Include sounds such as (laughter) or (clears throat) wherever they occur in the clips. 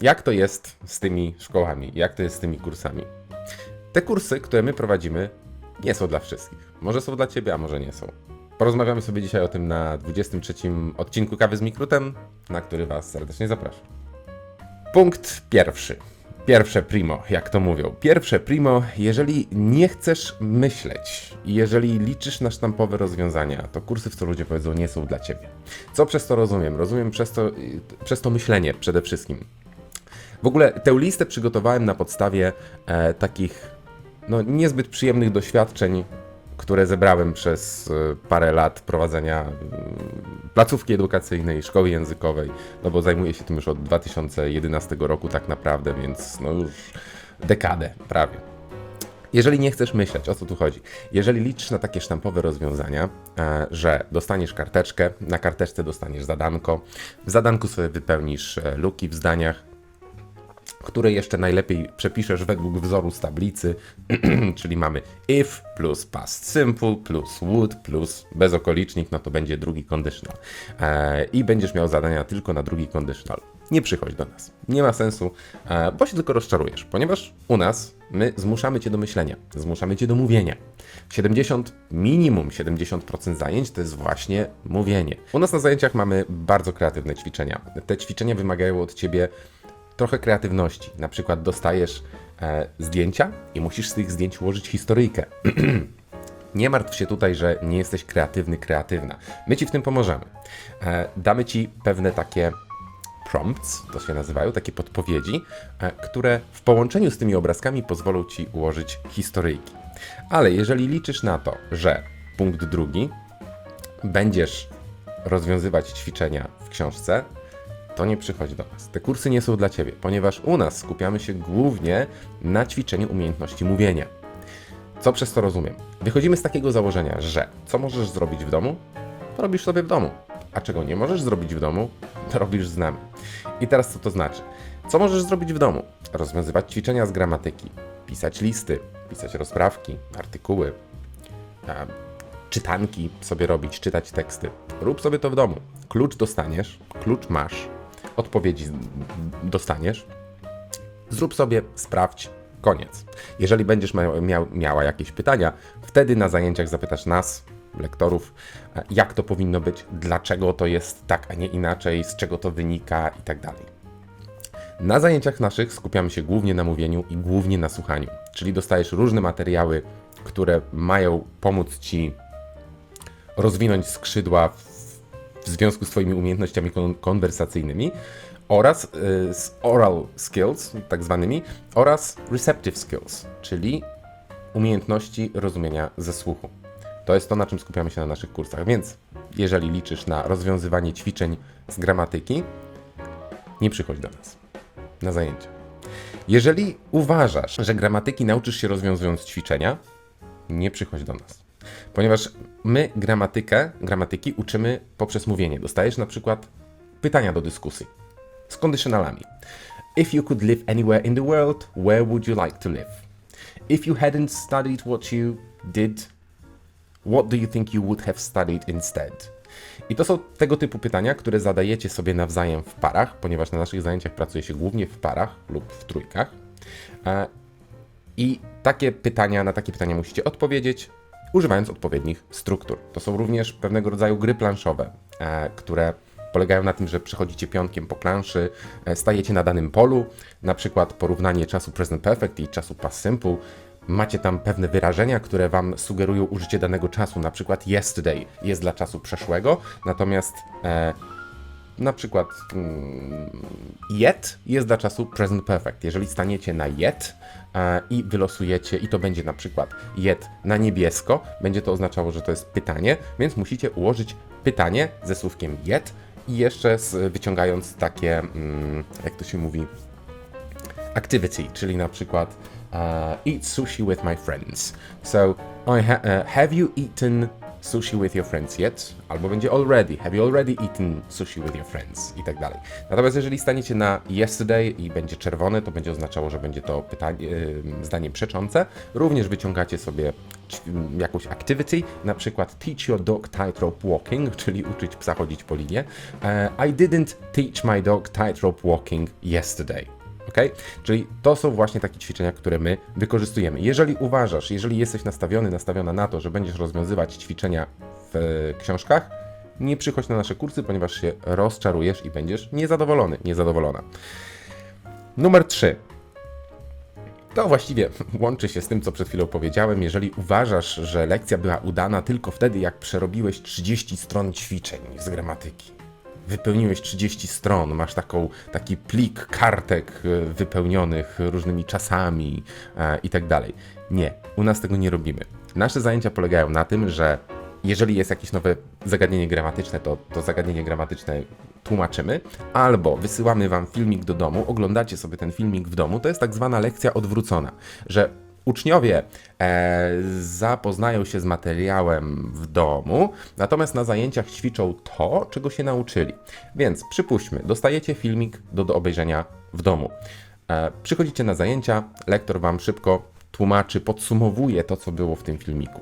Jak to jest z tymi szkołami? Jak to jest z tymi kursami? Te kursy, które my prowadzimy, nie są dla wszystkich. Może są dla ciebie, a może nie są. Porozmawiamy sobie dzisiaj o tym na 23 odcinku Kawy z Mikrutem, na który Was serdecznie zapraszam. Punkt pierwszy. Pierwsze primo, jak to mówią. Pierwsze primo, jeżeli nie chcesz myśleć, i jeżeli liczysz na sztampowe rozwiązania, to kursy, w co ludzie powiedzą, nie są dla ciebie. Co przez to rozumiem? Rozumiem przez to, y, przez to myślenie przede wszystkim. W ogóle tę listę przygotowałem na podstawie e, takich no, niezbyt przyjemnych doświadczeń, które zebrałem przez e, parę lat prowadzenia mm, placówki edukacyjnej, szkoły językowej, no bo zajmuję się tym już od 2011 roku tak naprawdę, więc no już dekadę prawie. Jeżeli nie chcesz myśleć, o co tu chodzi? Jeżeli liczysz na takie sztampowe rozwiązania, e, że dostaniesz karteczkę, na karteczce dostaniesz zadanko, w zadanku sobie wypełnisz e, luki w zdaniach, które jeszcze najlepiej przepiszesz według wzoru z tablicy, (clears throat) czyli mamy if plus past simple plus would plus bezokolicznik, no to będzie drugi conditional. E, I będziesz miał zadania tylko na drugi conditional. Nie przychodź do nas. Nie ma sensu, e, bo się tylko rozczarujesz, ponieważ u nas my zmuszamy cię do myślenia, zmuszamy cię do mówienia. 70, minimum 70% zajęć to jest właśnie mówienie. U nas na zajęciach mamy bardzo kreatywne ćwiczenia. Te ćwiczenia wymagają od ciebie trochę kreatywności. Na przykład dostajesz e, zdjęcia i musisz z tych zdjęć ułożyć historyjkę. (clears throat) Nie martw się tutaj, że nie jesteś kreatywny, kreatywna. My ci w tym pomożemy. E, damy ci pewne takie prompts, to się nazywają, takie podpowiedzi, e, które w połączeniu z tymi obrazkami pozwolą ci ułożyć historyjki. Ale jeżeli liczysz na to, że punkt drugi będziesz rozwiązywać ćwiczenia w książce, to nie przychodź do nas. Te kursy nie są dla Ciebie, ponieważ u nas skupiamy się głównie na ćwiczeniu umiejętności mówienia. Co przez to rozumiem? Wychodzimy z takiego założenia, że co możesz zrobić w domu, to robisz sobie w domu, a czego nie możesz zrobić w domu, to robisz z nami. I teraz co to znaczy? Co możesz zrobić w domu? Rozwiązywać ćwiczenia z gramatyki, pisać listy, pisać rozprawki, artykuły, czytanki sobie robić, czytać teksty. Rób sobie to w domu. Klucz dostaniesz, klucz masz, odpowiedzi dostaniesz. Zrób sobie, sprawdź, koniec. Jeżeli będziesz miał, miał, miała jakieś pytania, wtedy na zajęciach zapytasz nas, lektorów, e, jak to powinno być, dlaczego to jest tak, a nie inaczej, z czego to wynika i tak dalej. Na zajęciach naszych skupiamy się głównie na mówieniu i głównie na słuchaniu, czyli dostajesz różne materiały, które mają pomóc ci rozwinąć skrzydła w, w związku z Twoimi umiejętnościami kon konwersacyjnymi oraz y, z oral skills, tak zwanymi, oraz receptive skills, czyli umiejętności rozumienia ze słuchu. To jest to, na czym skupiamy się na naszych kursach, więc jeżeli liczysz na rozwiązywanie ćwiczeń z gramatyki, nie przychodź do nas na zajęcia. Jeżeli uważasz, że gramatyki nauczysz się rozwiązując ćwiczenia, nie przychodź do nas. Ponieważ my gramatykę, gramatyki uczymy poprzez mówienie. Dostajesz na przykład pytania do dyskusji z kondycjonalami. If you could live anywhere in the world, where would you like to live? If you hadn't studied what you did, what do you think you would have studied instead? I to są tego typu pytania, które zadajecie sobie nawzajem w parach, ponieważ na naszych zajęciach pracuje się głównie w parach lub w trójkach. E, I takie pytania, na takie pytania musicie odpowiedzieć, używając odpowiednich struktur. To są również pewnego rodzaju gry planszowe, e, które polegają na tym, że przechodzicie pionkiem po planszy, e, stajecie na danym polu, na przykład porównanie czasu present perfect i czasu past simple. Macie tam pewne wyrażenia, które wam sugerują użycie danego czasu, na przykład yesterday jest dla czasu przeszłego, natomiast e, na przykład mm, yet jest dla czasu present perfect. Jeżeli staniecie na yet e, i wylosujecie, i to będzie na przykład yet na niebiesko, będzie to oznaczało, że to jest pytanie, więc musicie ułożyć pytanie ze słówkiem yet i jeszcze z, wyciągając takie, mm, jak to się mówi, activity, czyli na przykład uh, eat sushi with my friends. So, I ha uh, have you eaten sushi with your friends yet? Albo będzie already, have you already eaten sushi with your friends? I tak dalej. Natomiast jeżeli staniecie na yesterday i będzie czerwone, to będzie oznaczało, że będzie to pytanie, zdanie przeczące. Również wyciągacie sobie ćw- jakąś activity, na przykład teach your dog tightrope walking, (laughs) czyli uczyć psa chodzić po linie. E, I didn't teach my dog tightrope walking yesterday. Ok? Czyli to są właśnie takie ćwiczenia, które my wykorzystujemy. Jeżeli uważasz, jeżeli jesteś nastawiony, nastawiona na to, że będziesz rozwiązywać ćwiczenia w e, książkach, nie przychodź na nasze kursy, ponieważ się rozczarujesz i będziesz niezadowolony, niezadowolona. Numer 3. To właściwie (laughs) łączy się z tym, co przed chwilą powiedziałem. Jeżeli uważasz, że lekcja była udana tylko wtedy, jak przerobiłeś 30 stron ćwiczeń z gramatyki, wypełniłeś 30 stron, masz taką, taki plik kartek e, wypełnionych różnymi czasami e, i tak dalej. Nie, u nas tego nie robimy. Nasze zajęcia polegają na tym, że jeżeli jest jakieś nowe zagadnienie gramatyczne, to to zagadnienie gramatyczne tłumaczymy, albo wysyłamy Wam filmik do domu, oglądacie sobie ten filmik w domu. To jest tak zwana lekcja odwrócona, że uczniowie e, zapoznają się z materiałem w domu, natomiast na zajęciach ćwiczą to, czego się nauczyli. Więc przypuśćmy, dostajecie filmik do, do obejrzenia w domu. E, przychodzicie na zajęcia, lektor Wam szybko tłumaczy, podsumowuje to, co było w tym filmiku.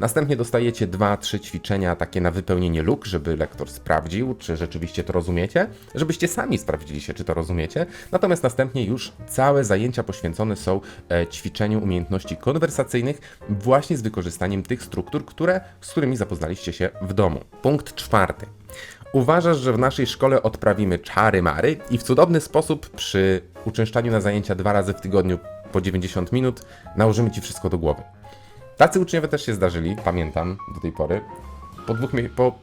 Następnie dostajecie dwa, trzy ćwiczenia takie na wypełnienie luk, żeby lektor sprawdził, czy rzeczywiście to rozumiecie, żebyście sami sprawdzili się, czy to rozumiecie. Natomiast następnie już całe zajęcia poświęcone są e, ćwiczeniu umiejętności konwersacyjnych właśnie z wykorzystaniem tych struktur, które, z którymi zapoznaliście się w domu. Punkt czwarty. Uważasz, że w naszej szkole odprawimy czary mary i w cudowny sposób przy uczęszczaniu na zajęcia dwa razy w tygodniu po 90 minut nałożymy ci wszystko do głowy. Tacy uczniowie też się zdarzyli, pamiętam do tej pory. Po dwóch po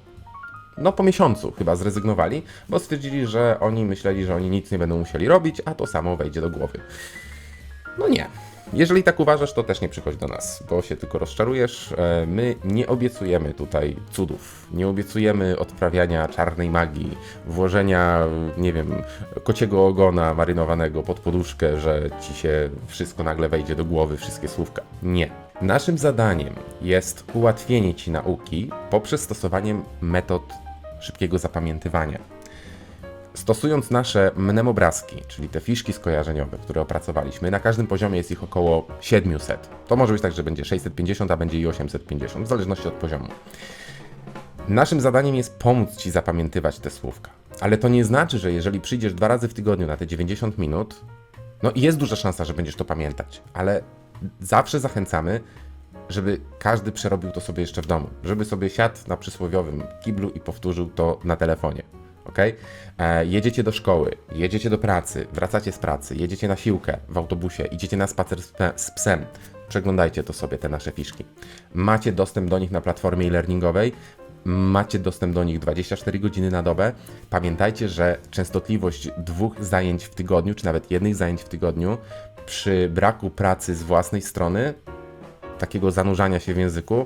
no po miesiącu chyba zrezygnowali, bo stwierdzili, że oni myśleli, że oni nic nie będą musieli robić, a to samo wejdzie do głowy. No nie. Jeżeli tak uważasz, to też nie przychodź do nas, bo się tylko rozczarujesz. E, My nie obiecujemy tutaj cudów. Nie obiecujemy odprawiania czarnej magii, włożenia, nie wiem, kociego ogona marynowanego pod poduszkę, że ci się wszystko nagle wejdzie do głowy, wszystkie słówka. Nie. Naszym zadaniem jest ułatwienie ci nauki poprzez stosowanie metod szybkiego zapamiętywania. Stosując nasze mnemobrazki, czyli te fiszki skojarzeniowe, które opracowaliśmy, na każdym poziomie jest ich około 700. To może być tak, że będzie 650, a będzie i 850, w zależności od poziomu. Naszym zadaniem jest pomóc Ci zapamiętywać te słówka. Ale to nie znaczy, że jeżeli przyjdziesz dwa razy w tygodniu na te 90 minut, no i jest duża szansa, że będziesz to pamiętać, ale zawsze zachęcamy, żeby każdy przerobił to sobie jeszcze w domu, żeby sobie siadł na przysłowiowym kiblu i powtórzył to na telefonie. Ok? E, jedziecie do szkoły, jedziecie do pracy, wracacie z pracy, jedziecie na siłkę w autobusie, idziecie na spacer z, psem. Przeglądajcie to sobie, te nasze fiszki. Macie dostęp do nich na platformie e-learningowej, macie dostęp do nich 24 godziny na dobę. Pamiętajcie, że częstotliwość dwóch zajęć w tygodniu, czy nawet jednych zajęć w tygodniu, przy braku pracy z własnej strony, takiego zanurzania się w języku,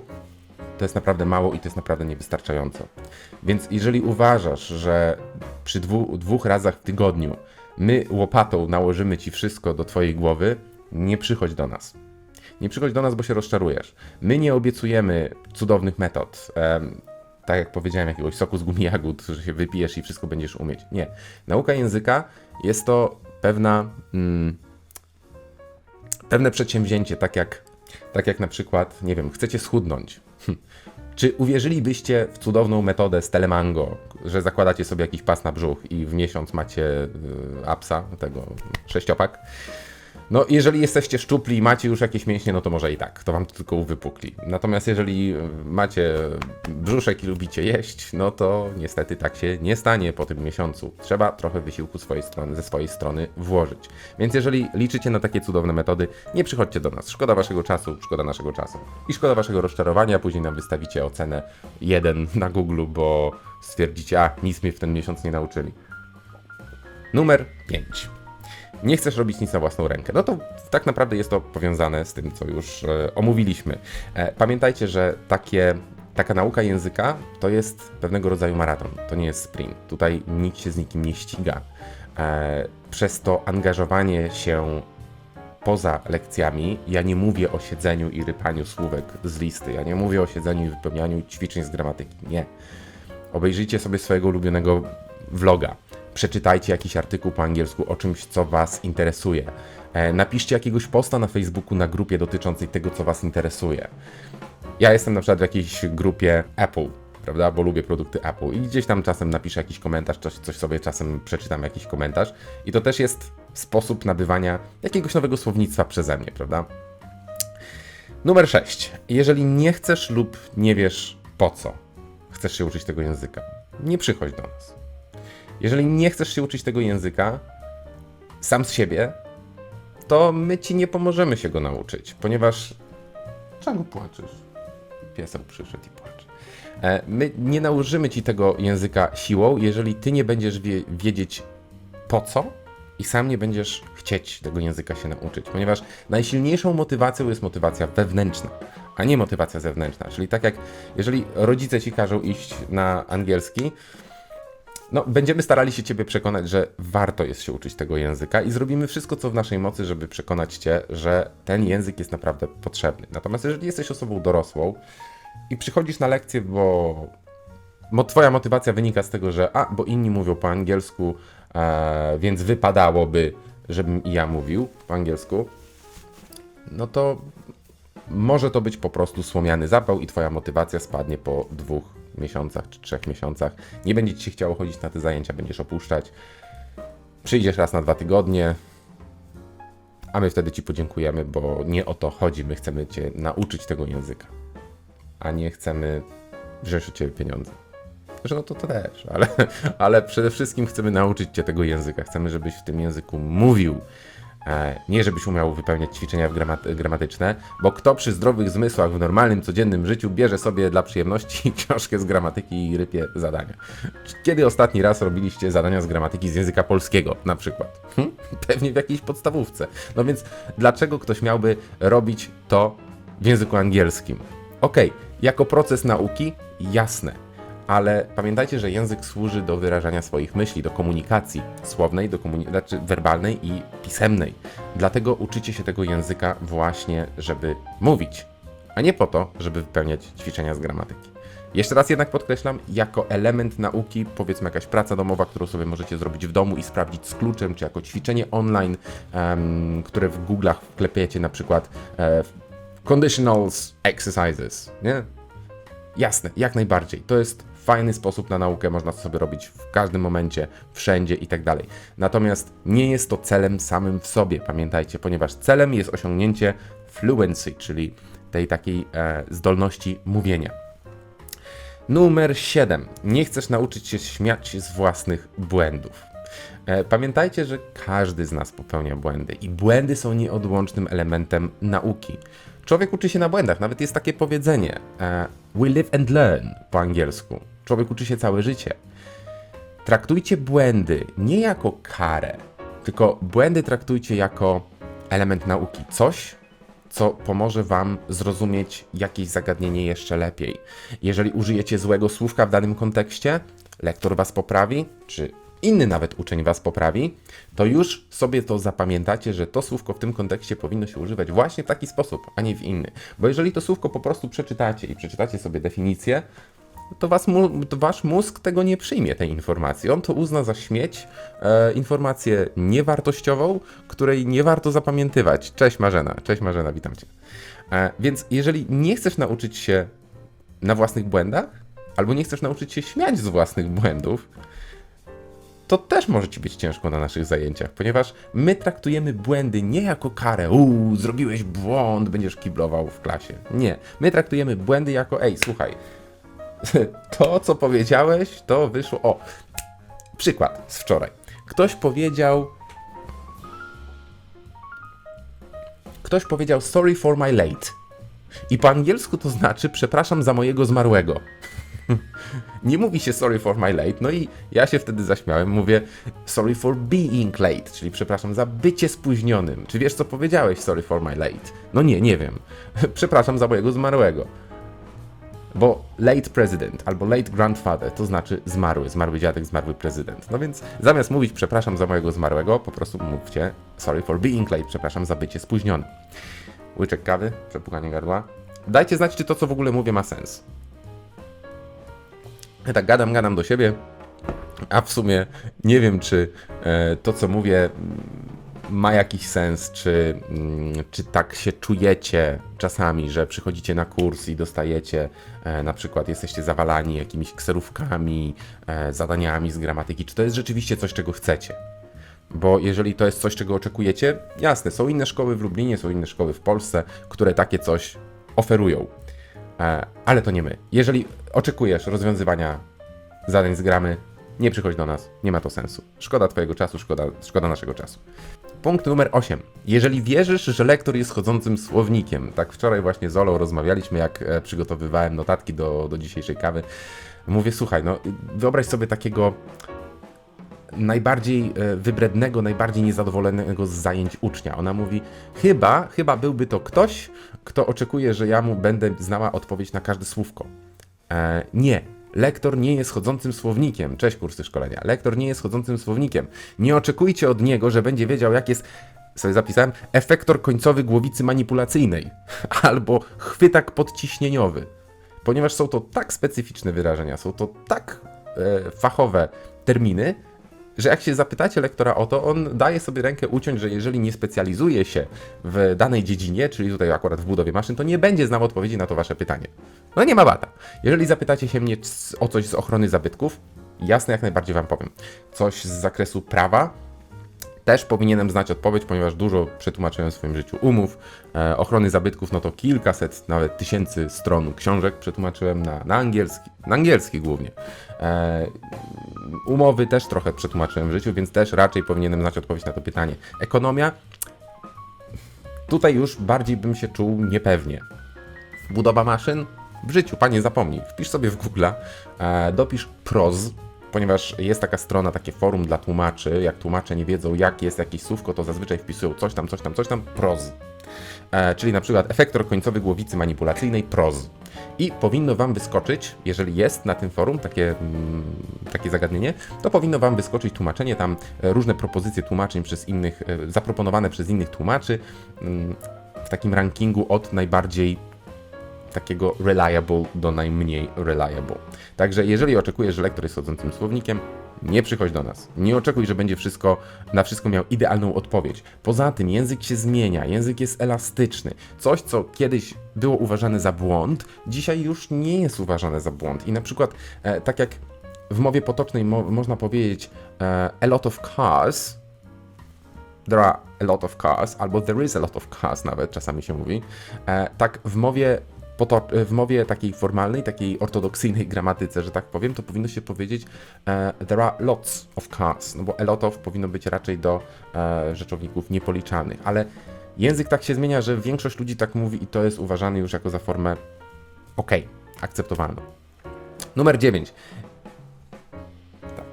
to jest naprawdę mało i to jest naprawdę niewystarczająco. Więc jeżeli uważasz, że przy dwu, dwóch razach w tygodniu my łopatą nałożymy ci wszystko do twojej głowy, nie przychodź do nas. Nie przychodź do nas, bo się rozczarujesz. My nie obiecujemy cudownych metod. tak jak powiedziałem, jakiegoś soku z gumi jagód, że się wypijesz i wszystko będziesz umieć. Nie. Nauka języka jest to pewna. Mm, pewne przedsięwzięcie, tak jak, tak jak na przykład, nie wiem, chcecie schudnąć. Czy uwierzylibyście w cudowną metodę z Telemango, że zakładacie sobie jakiś pas na brzuch i w miesiąc macie y, apsa, tego sześciopak? No, jeżeli jesteście szczupli i macie już jakieś mięśnie, no to może i tak, to wam to tylko uwypukli. Natomiast jeżeli y, macie brzuszek i lubicie jeść, no to niestety tak się nie stanie po tym miesiącu. Trzeba trochę wysiłku swojej strony, ze swojej strony włożyć. Więc jeżeli liczycie na takie cudowne metody, nie przychodźcie do nas. Szkoda waszego czasu, szkoda naszego czasu. I szkoda waszego rozczarowania, później nam wystawicie ocenę 1 na Google, bo stwierdzicie, a nic mnie w ten miesiąc nie nauczyli. Numer 5 nie chcesz robić nic na własną rękę. No to tak naprawdę jest to powiązane z tym, co już e, omówiliśmy. E, pamiętajcie, że takie, taka nauka języka to jest pewnego rodzaju maraton, to nie jest sprint. Tutaj nikt się z nikim nie ściga. E, przez to angażowanie się poza lekcjami. Ja nie mówię o siedzeniu i rypaniu słówek z listy. Ja nie mówię o siedzeniu i wypełnianiu ćwiczeń z gramatyki. Nie. Obejrzyjcie sobie swojego ulubionego vloga. Przeczytajcie jakiś artykuł po angielsku o czymś, co Was interesuje. E, Napiszcie jakiegoś posta na Facebooku na grupie dotyczącej tego, co Was interesuje. Ja jestem na przykład w jakiejś grupie Apple, prawda, bo lubię produkty Apple i gdzieś tam czasem napiszę jakiś komentarz, coś, coś sobie czasem przeczytam jakiś komentarz i to też jest sposób nabywania jakiegoś nowego słownictwa przeze mnie, prawda? Numer 6. Jeżeli nie chcesz lub nie wiesz po co chcesz się uczyć tego języka, nie przychodź do nas. Jeżeli nie chcesz się uczyć tego języka sam z siebie, to my ci nie pomożemy się go nauczyć, ponieważ. Czego płaczesz? Pieseł przyszedł i płacze. E, My nie nałożymy ci tego języka siłą, jeżeli ty nie będziesz wie, wiedzieć po co i sam nie będziesz chcieć tego języka się nauczyć, ponieważ najsilniejszą motywacją jest motywacja wewnętrzna, a nie motywacja zewnętrzna. Czyli tak jak jeżeli rodzice ci każą iść na angielski, no, będziemy starali się Ciebie przekonać, że warto jest się uczyć tego języka i zrobimy wszystko, co w naszej mocy, żeby przekonać Cię, że ten język jest naprawdę potrzebny. Natomiast jeżeli jesteś osobą dorosłą i przychodzisz na lekcję, bo mo- Twoja motywacja wynika z tego, że a, bo inni mówią po angielsku, e, więc wypadałoby, żebym i ja mówił po angielsku, no to może to być po prostu słomiany zapał i twoja motywacja spadnie po dwóch miesiącach czy trzech miesiącach. Nie będzie ci się chciało chodzić na te zajęcia, będziesz opuszczać. Przyjdziesz raz na dwa tygodnie, a my wtedy ci podziękujemy, bo nie o to chodzi. My chcemy cię nauczyć tego języka, a nie chcemy wziąć od ciebie pieniądze. Zresztą no to, to też, ale, (laughs) ale przede wszystkim chcemy nauczyć cię tego języka. Chcemy, żebyś w tym języku mówił. E, Nie, żebyś umiał wypełniać ćwiczenia gramatyczne, bo kto przy zdrowych zmysłach w normalnym, codziennym życiu bierze sobie dla przyjemności (laughs) książkę z gramatyki i rypie zadania? Kiedy ostatni raz robiliście zadania z gramatyki z języka polskiego, na przykład? Hm? (laughs) Pewnie w jakiejś podstawówce. No więc dlaczego ktoś miałby robić to w języku angielskim? Okej, jako proces nauki, jasne ale pamiętajcie, że język służy do wyrażania swoich myśli, do komunikacji słownej, do komuni- znaczy werbalnej i pisemnej. Dlatego uczycie się tego języka właśnie, żeby mówić, a nie po to, żeby wypełniać ćwiczenia z gramatyki. Jeszcze raz jednak podkreślam, jako element nauki, powiedzmy jakaś praca domowa, którą sobie możecie zrobić w domu i sprawdzić z kluczem, czy jako ćwiczenie online, em, które w Google'ach wklepiecie na przykład e, conditionals exercises, nie? Jasne, jak najbardziej. To jest fajny sposób na naukę, można to sobie robić w każdym momencie, wszędzie i tak dalej. Natomiast nie jest to celem samym w sobie, pamiętajcie, ponieważ celem jest osiągnięcie fluency, czyli tej takiej e, zdolności mówienia. Numer 7. Nie chcesz nauczyć się śmiać z własnych błędów. E, Pamiętajcie, że każdy z nas popełnia błędy i błędy są nieodłącznym elementem nauki. Człowiek uczy się na błędach, nawet jest takie powiedzenie e, We live and learn po angielsku. Człowiek uczy się całe życie. Traktujcie błędy nie jako karę, tylko błędy traktujcie jako element nauki. Coś, co pomoże Wam zrozumieć jakieś zagadnienie jeszcze lepiej. Jeżeli użyjecie złego słówka w danym kontekście, lektor Was poprawi, czy inny nawet uczeń Was poprawi, to już sobie to zapamiętacie, że to słówko w tym kontekście powinno się używać właśnie w taki sposób, a nie w inny. Bo jeżeli to słówko po prostu przeczytacie i przeczytacie sobie definicję, to, was, to wasz mózg tego nie przyjmie, tej informacji. On to uzna za śmieć, e, informację niewartościową, której nie warto zapamiętywać. Cześć Marzena, cześć Marzena, witam cię. E, więc jeżeli nie chcesz nauczyć się na własnych błędach, albo nie chcesz nauczyć się śmiać z własnych błędów, to też może ci być ciężko na naszych zajęciach, ponieważ my traktujemy błędy nie jako karę, uuu, zrobiłeś błąd, będziesz kiblował w klasie. Nie, my traktujemy błędy jako, ej, słuchaj, (laughs) to co powiedziałeś, to wyszło, o, przykład z wczoraj. Ktoś powiedział, ktoś powiedział sorry for my late. I po angielsku to znaczy przepraszam za mojego zmarłego. (laughs) Nie mówi się sorry for my late, no i ja się wtedy zaśmiałem, mówię sorry for being late, czyli przepraszam za bycie spóźnionym. Czy wiesz co powiedziałeś sorry for my late? No nie, nie wiem. (laughs) Przepraszam za mojego zmarłego. Bo late president albo late grandfather to znaczy zmarły, zmarły dziadek, zmarły prezydent. No więc zamiast mówić przepraszam za mojego zmarłego, po prostu mówcie sorry for being late, przepraszam za bycie spóźniony. Łyczek kawy, przepukanie gardła. Dajcie znać, czy to, co w ogóle mówię, ma sens. Ja tak gadam, gadam do siebie, a w sumie nie wiem, czy e, to, co mówię, ma jakiś sens, czy, mm, czy tak się czujecie czasami, że przychodzicie na kurs i dostajecie, e, na przykład jesteście zawalani jakimiś kserówkami, e, zadaniami z gramatyki. Czy to jest rzeczywiście coś, czego chcecie? Bo jeżeli to jest coś, czego oczekujecie, jasne, są inne szkoły w Lublinie, są inne szkoły w Polsce, które takie coś oferują. E, ale to nie my. Jeżeli oczekujesz rozwiązywania zadań z gramy, nie przychodź do nas, nie ma to sensu. Szkoda Twojego czasu, szkoda, szkoda naszego czasu. Punkt numer 8. Jeżeli wierzysz, że lektor jest chodzącym słownikiem, tak wczoraj właśnie z Olą rozmawialiśmy, jak e, przygotowywałem notatki do, do dzisiejszej kawy, mówię, słuchaj, no wyobraź sobie takiego najbardziej e, wybrednego, najbardziej niezadowolonego z zajęć ucznia. Ona mówi, chyba, chyba byłby to ktoś, kto oczekuje, że ja mu będę znała odpowiedź na każde słówko. E, nie. Lektor nie jest chodzącym słownikiem. Cześć kursy szkolenia. Lektor nie jest chodzącym słownikiem. Nie oczekujcie od niego, że będzie wiedział, jak jest sobie zapisałem, efektor końcowy głowicy manipulacyjnej (laughs) albo chwytak podciśnieniowy. Ponieważ są to tak specyficzne wyrażenia, są to tak e, fachowe terminy, że jak się zapytacie lektora o to, on daje sobie rękę uciąć, że jeżeli nie specjalizuje się w danej dziedzinie, czyli tutaj akurat w budowie maszyn, to nie będzie znał odpowiedzi na to wasze pytanie. No nie ma bata. Jeżeli zapytacie się mnie o coś z ochrony zabytków, jasne, jak najbardziej wam powiem. Coś z zakresu prawa, też powinienem znać odpowiedź, ponieważ dużo przetłumaczyłem w swoim życiu umów, e, ochrony zabytków, no to kilkaset, nawet tysięcy stron książek przetłumaczyłem na, na angielski, na angielski głównie. E, umowy też trochę przetłumaczyłem w życiu, więc też raczej powinienem znać odpowiedź na to pytanie. Ekonomia, tutaj już bardziej bym się czuł niepewnie. Budowa maszyn? W życiu, panie zapomnij. Wpisz sobie w Google, e, dopisz PROZ, ponieważ jest taka strona, takie forum dla tłumaczy. Jak tłumacze nie wiedzą, jak jest jakieś słówko, to zazwyczaj wpisują coś tam, coś tam, coś tam, PROZ. E, czyli na przykład efektor końcowy głowicy manipulacyjnej PROZ. I powinno Wam wyskoczyć, jeżeli jest na tym forum takie, mm, takie zagadnienie, to powinno Wam wyskoczyć tłumaczenie, tam e, różne propozycje tłumaczeń przez innych, e, zaproponowane przez innych tłumaczy mm, w takim rankingu od najbardziej takiego reliable do najmniej reliable. Także jeżeli oczekujesz, że lektor jest chodzącym słownikiem, nie przychodź do nas. Nie oczekuj, że będzie wszystko, na wszystko miał idealną odpowiedź. Poza tym język się zmienia, język jest elastyczny. Coś, co kiedyś było uważane za błąd, dzisiaj już nie jest uważane za błąd. I na przykład, e, tak jak w mowie potocznej mo można powiedzieć e, a lot of cars, there are a lot of cars, albo there is a lot of cars nawet czasami się mówi, e, tak w mowie, w mowie takiej formalnej, takiej ortodoksyjnej gramatyce, że tak powiem, to powinno się powiedzieć e, there are lots of cars, no bo a lot of powinno być raczej do e, rzeczowników niepoliczanych, ale język tak się zmienia, że większość ludzi tak mówi i to jest uważane już jako za formę ok, akceptowalną. Numer 9. Tak,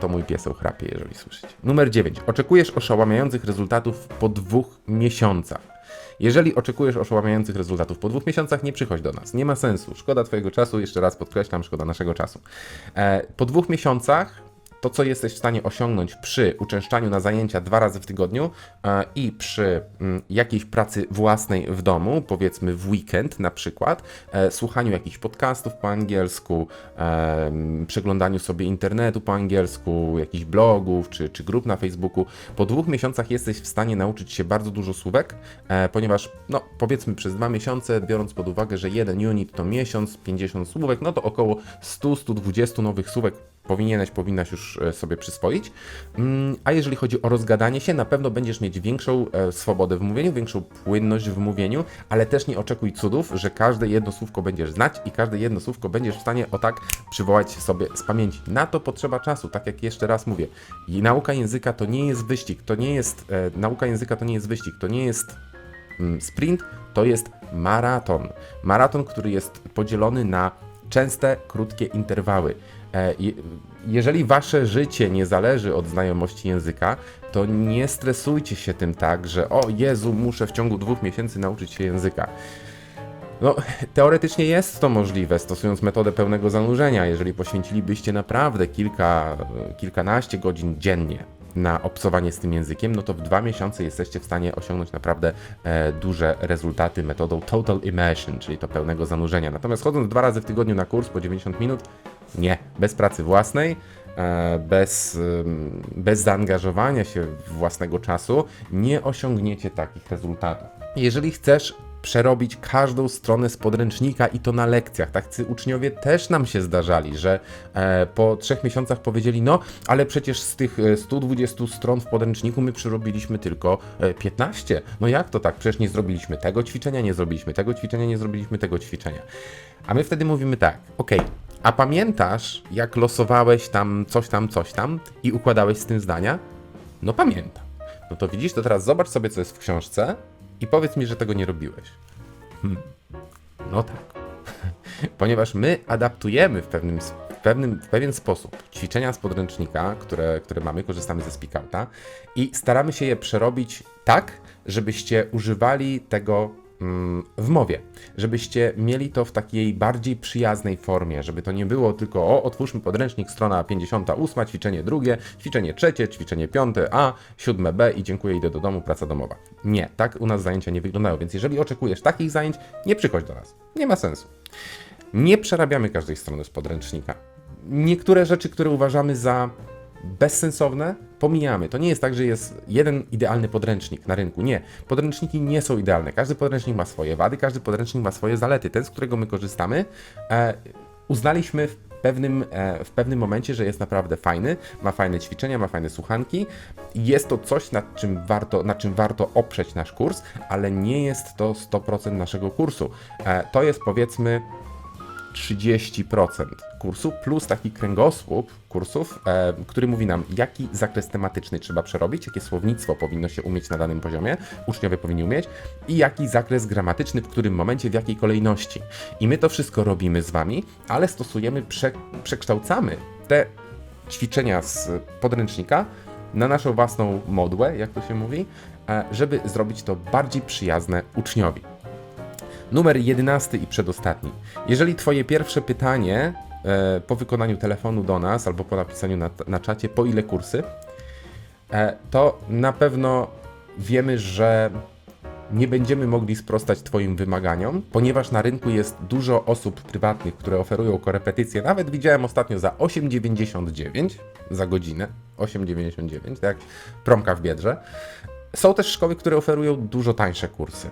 to mój pieseł chrapie, jeżeli słyszycie. Numer 9. Oczekujesz oszałamiających rezultatów po dwóch miesiącach. Jeżeli oczekujesz oszałamiających rezultatów po dwóch miesiącach, nie przychodź do nas. Nie ma sensu. Szkoda Twojego czasu, jeszcze raz podkreślam, szkoda naszego czasu. E, po dwóch miesiącach to, co jesteś w stanie osiągnąć przy uczęszczaniu na zajęcia dwa razy w tygodniu e, i przy mm, jakiejś pracy własnej w domu, powiedzmy w weekend na przykład, e, słuchaniu jakichś podcastów po angielsku, e, przeglądaniu sobie internetu po angielsku, jakichś blogów czy, czy grup na Facebooku, po dwóch miesiącach jesteś w stanie nauczyć się bardzo dużo słówek, ponieważ, no powiedzmy przez dwa miesiące, biorąc pod uwagę, że jeden unit to miesiąc, 50 słówek, no to około 100-120 nowych słówek powinieneś, powinnaś już e, sobie przyswoić. Mm, A jeżeli chodzi o rozgadanie się, na pewno będziesz mieć większą e, swobodę w mówieniu, większą płynność w mówieniu, ale też nie oczekuj cudów, że każde jedno słówko będziesz znać i każde jedno słówko będziesz w stanie o tak przywołać sobie z pamięci. Na to potrzeba czasu, tak jak jeszcze raz mówię. I nauka języka to nie jest wyścig, to nie jest, e, nauka języka to nie jest wyścig, to nie jest mm, sprint, to jest maraton. Maraton, który jest podzielony na częste, krótkie interwały. E, je- Jeżeli wasze życie nie zależy od znajomości języka, to nie stresujcie się tym tak, że o Jezu, muszę w ciągu dwóch miesięcy nauczyć się języka. No, teoretycznie jest to możliwe, stosując metodę pełnego zanurzenia, jeżeli poświęcilibyście naprawdę kilka, kilkanaście godzin dziennie na obcowanie z tym językiem, no to w dwa miesiące jesteście w stanie osiągnąć naprawdę e, duże rezultaty metodą Total Immersion, czyli to pełnego zanurzenia. Natomiast chodząc dwa razy w tygodniu na kurs po 90 minut, nie, bez pracy własnej, e, bez, bez zaangażowania się własnego czasu, nie osiągniecie takich rezultatów. Jeżeli chcesz przerobić każdą stronę z podręcznika i to na lekcjach. Tacy uczniowie też nam się zdarzali, że e, po trzech miesiącach powiedzieli, no ale przecież z tych e, 120 stron w podręczniku my przerobiliśmy tylko e, 15. No jak to tak? Przecież nie zrobiliśmy tego ćwiczenia, nie zrobiliśmy tego ćwiczenia, nie zrobiliśmy tego ćwiczenia. A my wtedy mówimy tak, okej, a pamiętasz jak losowałeś tam coś tam, coś tam i układałeś z tym zdania? No pamiętam. No to widzisz, to teraz zobacz sobie, co jest w książce i powiedz mi, że tego nie robiłeś. Hmm. No tak. (laughs) Ponieważ my adaptujemy w pewnym, w pewnym, w pewien sposób ćwiczenia z podręcznika, które, które mamy, korzystamy ze Speakouta i staramy się je przerobić tak, żebyście używali tego w mowie, żebyście mieli to w takiej bardziej przyjaznej formie, żeby to nie było tylko o, otwórzmy podręcznik, strona 58, ćwiczenie drugie, ćwiczenie trzecie, ćwiczenie piąte, a, siódme B i dziękuję, idę do domu, praca domowa. Nie, tak u nas zajęcia nie wyglądają, więc jeżeli oczekujesz takich zajęć, nie przychodź do nas. Nie ma sensu. Nie przerabiamy każdej strony z podręcznika. Niektóre rzeczy, które uważamy za bezsensowne, pomijamy. To nie jest tak, że jest jeden idealny podręcznik na rynku. Nie. Podręczniki nie są idealne. Każdy podręcznik ma swoje wady, każdy podręcznik ma swoje zalety. Ten, z którego my korzystamy, e, uznaliśmy w pewnym, e, w pewnym momencie, że jest naprawdę fajny, ma fajne ćwiczenia, ma fajne słuchanki. Jest to coś, nad czym warto, na czym warto oprzeć nasz kurs, ale nie jest to 100% naszego kursu. E, to jest powiedzmy 30% kursu, plus taki kręgosłup kursów, e, który mówi nam, jaki zakres tematyczny trzeba przerobić, jakie słownictwo powinno się umieć na danym poziomie, uczniowie powinni umieć, i jaki zakres gramatyczny, w którym momencie, w jakiej kolejności. I my to wszystko robimy z Wami, ale stosujemy, prze, przekształcamy te ćwiczenia z podręcznika na naszą własną modłę, jak to się mówi, e, żeby zrobić to bardziej przyjazne uczniowi. Numer 11 i przedostatni. Jeżeli Twoje pierwsze pytanie e, po wykonaniu telefonu do nas albo po napisaniu na, na czacie, po ile kursy, e, to na pewno wiemy, że nie będziemy mogli sprostać Twoim wymaganiom, ponieważ na rynku jest dużo osób prywatnych, które oferują korepetycje. Nawet widziałem ostatnio za 8,99 za godzinę. 8,99, tak promka w biedrze. Są też szkoły, które oferują dużo tańsze kursy.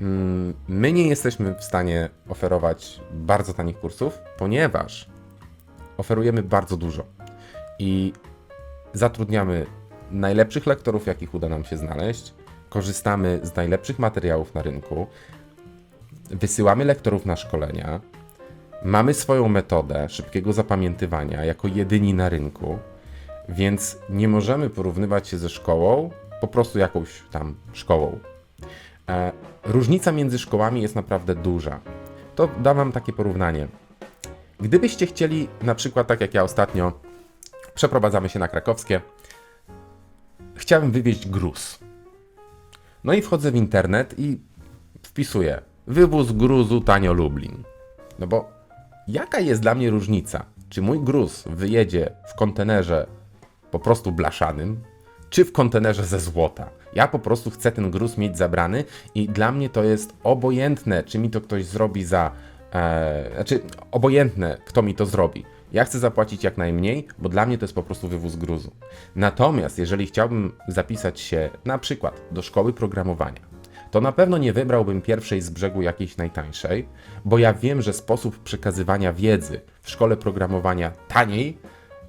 Mm, My nie jesteśmy w stanie oferować bardzo tanich kursów, ponieważ oferujemy bardzo dużo i zatrudniamy najlepszych lektorów, jakich uda nam się znaleźć, korzystamy z najlepszych materiałów na rynku, wysyłamy lektorów na szkolenia, mamy swoją metodę szybkiego zapamiętywania jako jedyni na rynku, więc nie możemy porównywać się ze szkołą, po prostu jakąś tam szkołą. E, różnica między szkołami jest naprawdę duża. To dam wam takie porównanie. Gdybyście chcieli, na przykład tak jak ja ostatnio, przeprowadzamy się na krakowskie, chciałem wywieźć gruz. No i wchodzę w internet i wpisuję wywóz gruzu tanio Lublin. No bo jaka jest dla mnie różnica? Czy mój gruz wyjedzie w kontenerze po prostu blaszanym, czy w kontenerze ze złota? Ja po prostu chcę ten gruz mieć zabrany i dla mnie to jest obojętne, czy mi to ktoś zrobi za. E, znaczy, obojętne, kto mi to zrobi. Ja chcę zapłacić jak najmniej, bo dla mnie to jest po prostu wywóz gruzu. Natomiast jeżeli chciałbym zapisać się na przykład do szkoły programowania, to na pewno nie wybrałbym pierwszej z brzegu jakiejś najtańszej, bo ja wiem, że sposób przekazywania wiedzy w szkole programowania taniej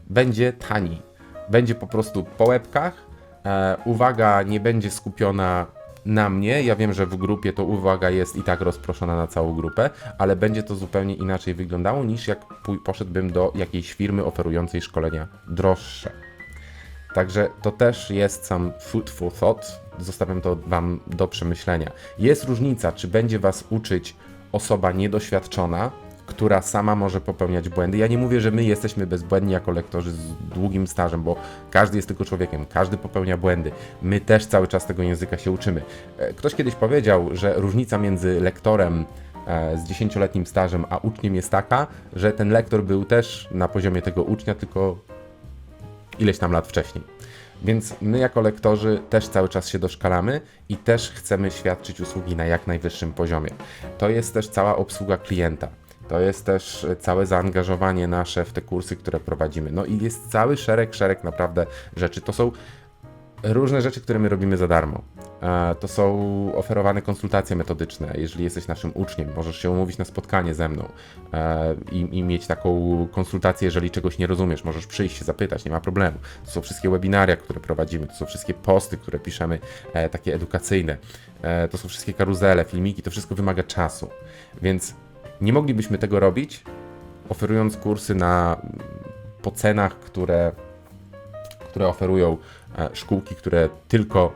będzie tani. Będzie po prostu po łebkach. E, uwaga nie będzie skupiona na mnie. Ja wiem, że w grupie to uwaga jest i tak rozproszona na całą grupę, ale będzie to zupełnie inaczej wyglądało niż jak poszedłbym do jakiejś firmy oferującej szkolenia droższe. Także to też jest sam food for thought. Zostawiam to Wam do przemyślenia. Jest różnica, czy będzie Was uczyć osoba niedoświadczona, która sama może popełniać błędy. Ja nie mówię, że my jesteśmy bezbłędni jako lektorzy z długim stażem, bo każdy jest tylko człowiekiem, każdy popełnia błędy. My też cały czas tego języka się uczymy. E, Ktoś kiedyś powiedział, że różnica między lektorem e, z 10-letnim stażem a uczniem jest taka, że ten lektor był też na poziomie tego ucznia, tylko ileś tam lat wcześniej. Więc my jako lektorzy też cały czas się doszkalamy i też chcemy świadczyć usługi na jak najwyższym poziomie. To jest też cała obsługa klienta. To jest też e, całe zaangażowanie nasze w te kursy, które prowadzimy. No i jest cały szereg, szereg naprawdę rzeczy. To są różne rzeczy, które my robimy za darmo. E, To są oferowane konsultacje metodyczne. Jeżeli jesteś naszym uczniem, możesz się umówić na spotkanie ze mną e, i, i mieć taką konsultację, jeżeli czegoś nie rozumiesz. Możesz przyjść się zapytać, nie ma problemu. To są wszystkie webinaria, które prowadzimy, to są wszystkie posty, które piszemy, takie edukacyjne. To są wszystkie karuzele, filmiki, to wszystko wymaga czasu. Więc nie moglibyśmy tego robić, oferując kursy na po cenach, które które oferują e, szkółki, które tylko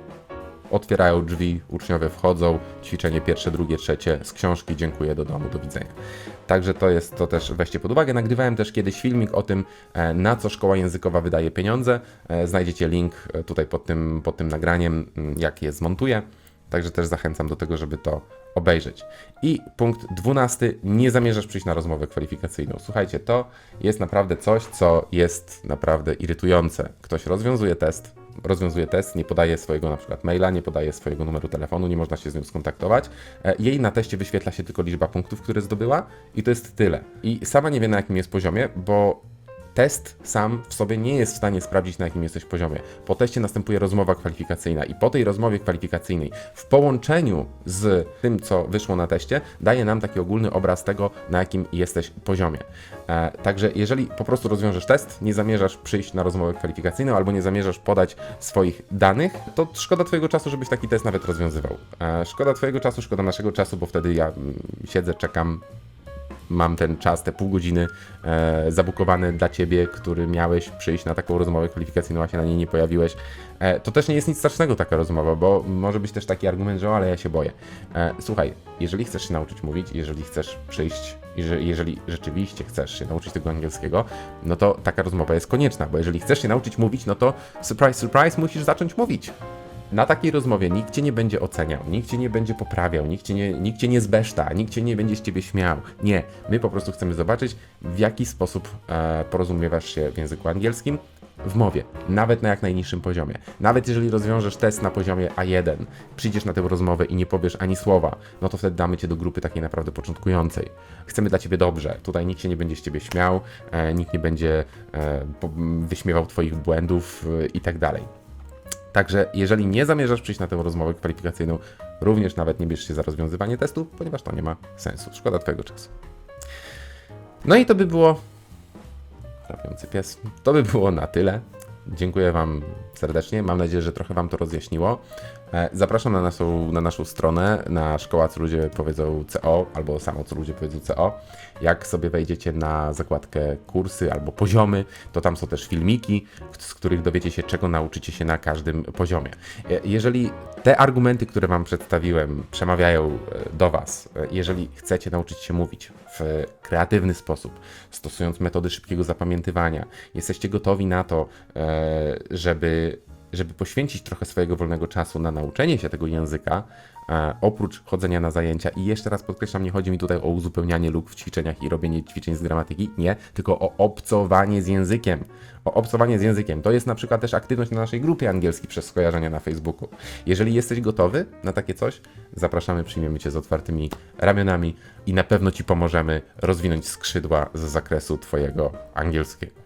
otwierają drzwi, uczniowie wchodzą, ćwiczenie pierwsze, drugie, trzecie, z książki, dziękuję, do domu, do widzenia. Także to jest, to też weźcie pod uwagę. Nagrywałem też kiedyś filmik o tym, e, na co szkoła językowa wydaje pieniądze. E, Znajdziecie link tutaj pod tym, pod tym nagraniem, jak je zmontuję. Także też zachęcam do tego, żeby to obejrzeć. I punkt dwunasty. Nie zamierzasz przyjść na rozmowę kwalifikacyjną. Słuchajcie, to jest naprawdę coś, co jest naprawdę irytujące. Ktoś rozwiązuje test, rozwiązuje test, nie podaje swojego na przykład maila, nie podaje swojego numeru telefonu, nie można się z nią skontaktować. E, Jej na teście wyświetla się tylko liczba punktów, które zdobyła i to jest tyle. I sama nie wie na jakim jest poziomie, bo test sam w sobie nie jest w stanie sprawdzić, na jakim jesteś poziomie. Po teście następuje rozmowa kwalifikacyjna i po tej rozmowie kwalifikacyjnej, w połączeniu z tym, co wyszło na teście, daje nam taki ogólny obraz tego, na jakim jesteś poziomie. E, także jeżeli po prostu rozwiążesz test, nie zamierzasz przyjść na rozmowę kwalifikacyjną albo nie zamierzasz podać swoich danych, to szkoda Twojego czasu, żebyś taki test nawet rozwiązywał. E, szkoda Twojego czasu, szkoda naszego czasu, bo wtedy ja mm, siedzę, czekam, mam ten czas, te pół godziny e, zabukowane dla ciebie, który miałeś przyjść na taką rozmowę kwalifikacyjną, a się na niej nie pojawiłeś. E, to też nie jest nic strasznego taka rozmowa, bo może być też taki argument, że o, ale ja się boję. E, słuchaj, jeżeli chcesz się nauczyć mówić, jeżeli chcesz przyjść, jeżeli, jeżeli rzeczywiście chcesz się nauczyć tego angielskiego, no to taka rozmowa jest konieczna, bo jeżeli chcesz się nauczyć mówić, no to surprise, surprise, musisz zacząć mówić. Na takiej rozmowie nikt cię nie będzie oceniał, nikt cię nie będzie poprawiał, nikt cię nie, nikt cię nie zbeszta, nikt cię nie będzie z ciebie śmiał. Nie, my po prostu chcemy zobaczyć, w jaki sposób e, porozumiewasz się w języku angielskim w mowie, nawet na jak najniższym poziomie. Nawet jeżeli rozwiążesz test na poziomie A1, przyjdziesz na tę rozmowę i nie powiesz ani słowa, no to wtedy damy cię do grupy takiej naprawdę początkującej. Chcemy dla ciebie dobrze. Tutaj nikt się nie będzie z ciebie śmiał, e, nikt nie będzie e, wyśmiewał twoich błędów e, i tak dalej. Także jeżeli nie zamierzasz przyjść na tę rozmowę kwalifikacyjną, również nawet nie bierz się za rozwiązywanie testu, ponieważ to nie ma sensu. Szkoda twojego czasu. No i to by było. Trafiący pies. To by było na tyle. Dziękuję Wam serdecznie. Mam nadzieję, że trochę Wam to rozjaśniło. E, Zapraszam na naszą, na naszą stronę, na szkoła, co ludzie powiedzą CO, albo samo, co ludzie powiedzą CO. Jak sobie wejdziecie na zakładkę kursy albo poziomy, to tam są też filmiki, z których dowiecie się, czego nauczycie się na każdym poziomie. E, Jeżeli te argumenty, które Wam przedstawiłem, przemawiają e, do Was, jeżeli chcecie nauczyć się mówić w kreatywny sposób, stosując metody szybkiego zapamiętywania, jesteście gotowi na to, żeby, żeby poświęcić trochę swojego wolnego czasu na nauczenie się tego języka, e, oprócz chodzenia na zajęcia. I jeszcze raz podkreślam, nie chodzi mi tutaj o uzupełnianie luk w ćwiczeniach i robienie ćwiczeń z gramatyki, nie, tylko o obcowanie z językiem. O obcowanie z językiem. To jest na przykład też aktywność na naszej grupie angielskiej przez skojarzenia na Facebooku. Jeżeli jesteś gotowy na takie coś, zapraszamy, przyjmiemy Cię z otwartymi ramionami i na pewno Ci pomożemy rozwinąć skrzydła z zakresu Twojego angielskiego.